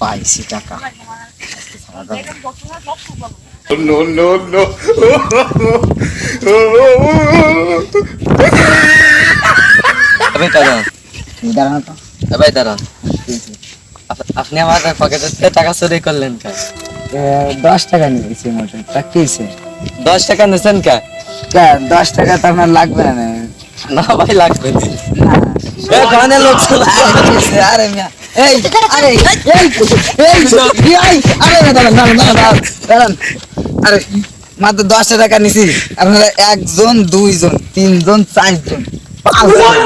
পাইছি টাকা। No, no, no. ভাই দাঁড়ান। তুমি দাঁড়ানো তো। ভাই দাঁড়ান। আপনি আমার পকেটের টাকা চুরি করলেন কেন? দশ টাকা নিয়েছি মোটে। তা কি হয়েছে? দশ টাকা নিছেন কে? দশ টাকা তো আপনার লাগবে না। না ভাই লাগবে না। না। এ, কানে লোক আরে কি হয়েছে? আরে মিয়া এই আরে এই এই এই এই আরে দাঁড়ান দাঁড়ান দাঁড়ান দাঁড়ান, দাঁড়ান। আরে মাত্র দশটা টাকা নিছি। আপনারা একজন দুইজন তিনজন চারজন। পাঁচজন।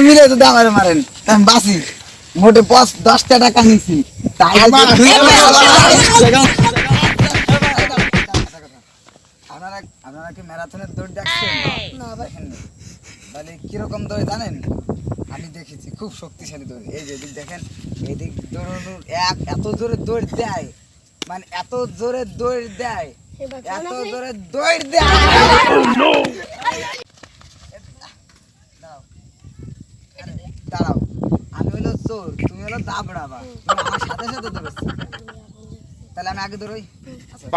মিলে। যদি আমার মারেন তা আমি বাঁচি। মোটে পাঁচ দশটা টাকা নিছি। তাই আপনারা আপনারা কি ম্যারাথনের দৌড় দেখছেন? না দেখেন কীরকম দৌড় জানেন? আমি দেখেছি খুব শক্তিশালী দৌড়। এই যে এদিক দেখেন এদিক দৌড়ানোর এক এত জোরে দৌড় দেয়। মানে এত জোরে দৌড় দেয়। এত জোরে দৌড় দেয়। দাঁড়াও। আরে, দাঁড়াও আমি হলো চোর সাথে সাথে দৌড়াচ্ছ তাহলে আমি আগে দৌড়ই আচ্ছা